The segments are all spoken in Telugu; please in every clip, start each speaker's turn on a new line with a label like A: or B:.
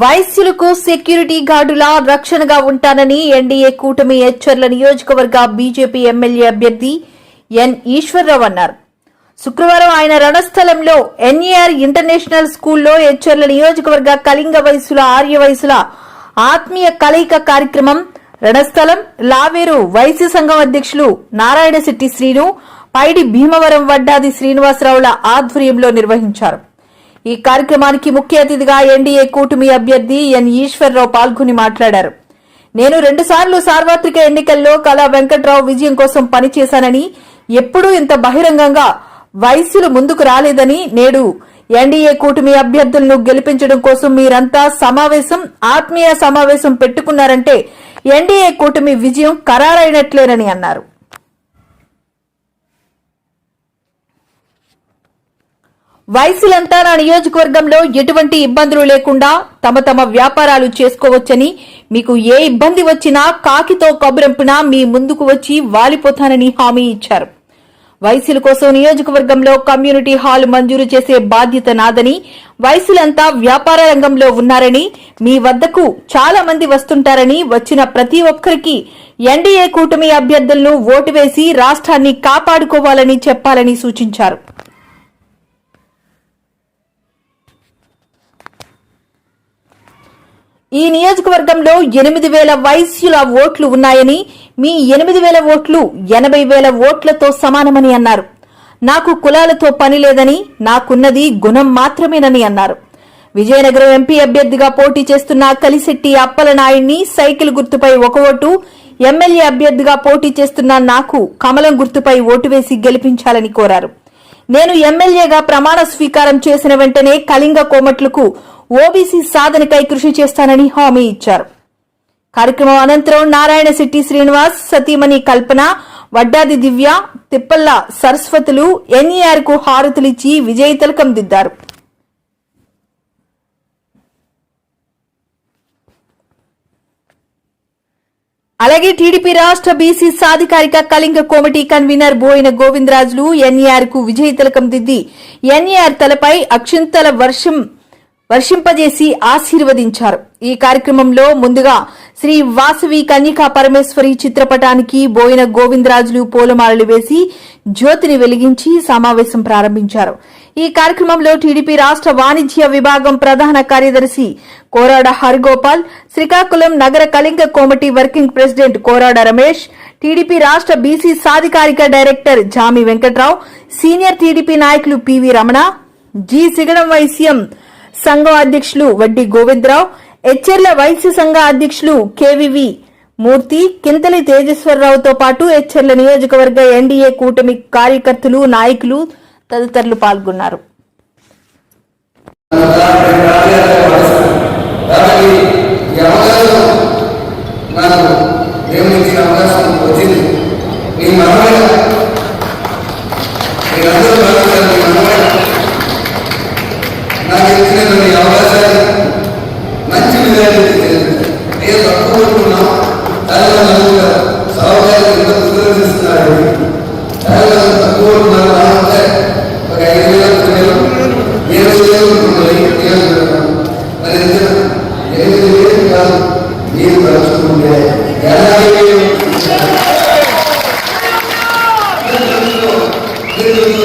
A: వైశ్యులకు సెక్యూరిటీ గార్డుల రక్షణగా ఉంటానని ఎన్డీఏ కూటమి హెచ్చర్ల నియోజకవర్గ బీజేపీ ఎమ్మెల్యే అభ్యర్థి ఎన్ ఈశ్వరరావు అన్నారు. శుక్రవారం ఆయన రణస్థలంలో ఎన్ఈఆర్ ఇంటర్నేషనల్ స్కూల్లో హెచ్చర్ల నియోజకవర్గ కళింగ వయసుల ఆర్య వయసుల ఆత్మీయ కలయిక కార్యక్రమం రణస్థలం లావేరు వైశ్య సంఘం అధ్యక్షులు నారాయణ శెట్టి శ్రీను పైడి భీమవరం వడ్డాది శ్రీనివాసరావుల ఆధ్వర్యంలో నిర్వహించారు. ఈ కార్యక్రమానికి ముఖ్య అతిథిగా ఎన్డీఏ కూటమి అభ్యర్థి ఎన్ ఈశ్వర్రావు పాల్గొని మాట్లాడారు. నేను రెండుసార్లు సార్వత్రిక ఎన్నికల్లో కళా వెంకట్రావు విజయం కోసం పనిచేశానని ఎప్పుడూ ఇంత బహిరంగంగా వైశ్యులు ముందుకు రాలేదని నేడు ఎన్డీఏ కూటమి అభ్యర్థులను గెలిపించడం కోసం మీరంతా సమావేశం ఆత్మీయ సమావేశం పెట్టుకున్నారంటే ఎన్డీఏ కూటమి విజయం ఖరారైనట్లేనని అన్నారు. వైశ్యులంతా నా నియోజకవర్గంలో ఎటువంటి ఇబ్బందులు లేకుండా తమ తమ వ్యాపారాలు చేసుకోవచ్చని మీకు ఏ ఇబ్బంది వచ్చినా కాకితో కబురెంపునా మీ ముందుకు వచ్చి వాలిపోతానని హామీ ఇచ్చారు. వైశ్యుల కోసం నియోజకవర్గంలో కమ్యూనిటీ హాల్ మంజూరు చేసే బాధ్యత నాదని వైశ్యులంతా వ్యాపార రంగంలో ఉన్నారని మీ వద్దకు చాలా మంది వస్తుంటారని వచ్చిన ప్రతి ఒక్కరికి ఎన్డీఏ కూటమి అభ్యర్థులను ఓటు వేసి రాష్ట్రాన్ని కాపాడుకోవాలని చెప్పాలని సూచించారు. ఈ నియోజకవర్గంలో ఎనిమిది వేల వైశ్యుల ఓట్లు ఉన్నాయని మీ ఎనిమిది వేల ఓట్లు ఎనభై వేల ఓట్లతో సమానమని అన్నారు. నాకు కులాలతో పని లేదని నాకున్నది గుణం మాత్రమేనని అన్నారు. విజయనగరం ఎంపీ అభ్యర్థిగా పోటీ చేస్తున్న కలిశెట్టి అప్పలనాయుడిని సైకిల్ గుర్తుపై ఒక ఓటు ఎమ్మెల్యే అభ్యర్థిగా పోటీ చేస్తున్న నాకు కమలం గుర్తుపై ఓటు వేసి గెలిపించాలని కోరారు. నేను ఎమ్మెల్యేగా ప్రమాణ స్వీకారం చేసిన వెంటనే కళింగ కోమట్లకు ఓబీసీ సాధనకై కృషి చేస్తానని హామీ ఇచ్చారు. కార్యక్రమం అనంతరం నారాయణ శెట్టి శ్రీనివాస్ సతీమణి కల్పన వడ్డాది దివ్య తిప్పల్ల సరస్వతులు ఎన్ఈఆర్కు హారతులిచ్చి విజయ తిలకం దిద్దారు. అలాగే టీడీపీ రాష్ట్ర బీసీ సాధికారిక కళింగ కమిటీ కన్వీనర్ బోయిన గోవిందరాజులు ఎన్ఈఆర్కు విజయ తిలకం దిద్ది ఎన్ఈఆర్ తలపై అక్షింతల వర్షం వర్షింపజేసి ఆశీర్వదించారు. ఈ కార్యక్రమంలో ముందుగా శ్రీ వాసవి కన్యకా పరమేశ్వరి చిత్రపటానికి బోయిన గోవిందరాజులు పూలమాలలు వేసి జ్యోతిని వెలిగించి సమావేశం ప్రారంభించారు. ఈ కార్యక్రమంలో టీడీపీ రాష్ట్ర వాణిజ్య విభాగం ప్రధాన కార్యదర్శి కోరాడ హరిగోపాల్ శ్రీకాకుళం నగర Kalinga Komati working president Korada Ramesh TDP రాష్ట్ర BC సాధికారిక director Jami Venkatrao senior TDP నాయకులు పివి రమణ జి. సిగడం వైశ్యం సంఘం అధ్యక్షులు వడ్డీ గోవిందరావు హెచ్ఎర్ల వైశ్య సంఘ అధ్యక్షులు కేవీవి మూర్తి కింతలి తేజేశ్వరరావుతో పాటు హెచ్ఎర్ల నియోజకవర్గ ఎన్డీఏ కూటమి కార్యకర్తలు నాయకులు తదితరులు పాల్గొన్నారు.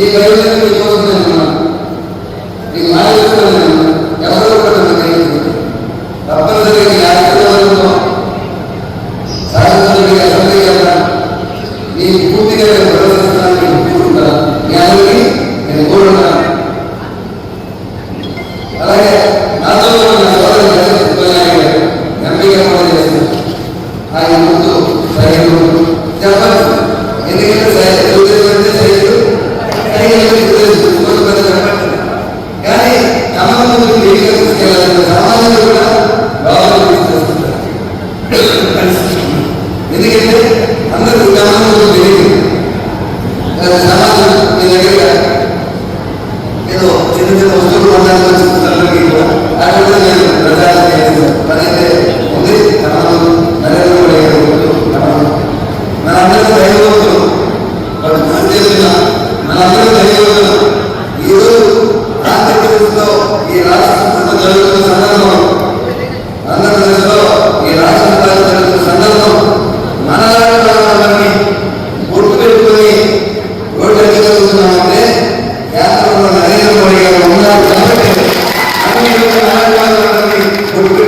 B: ఈ ప్రయోజనం మీకోసం ఉన్నాను మాట ఎవరో కూడా చిన్న చిన్న వస్తువులు ఉండాలని అందరికీ కూడా Gracias.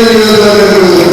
B: Ele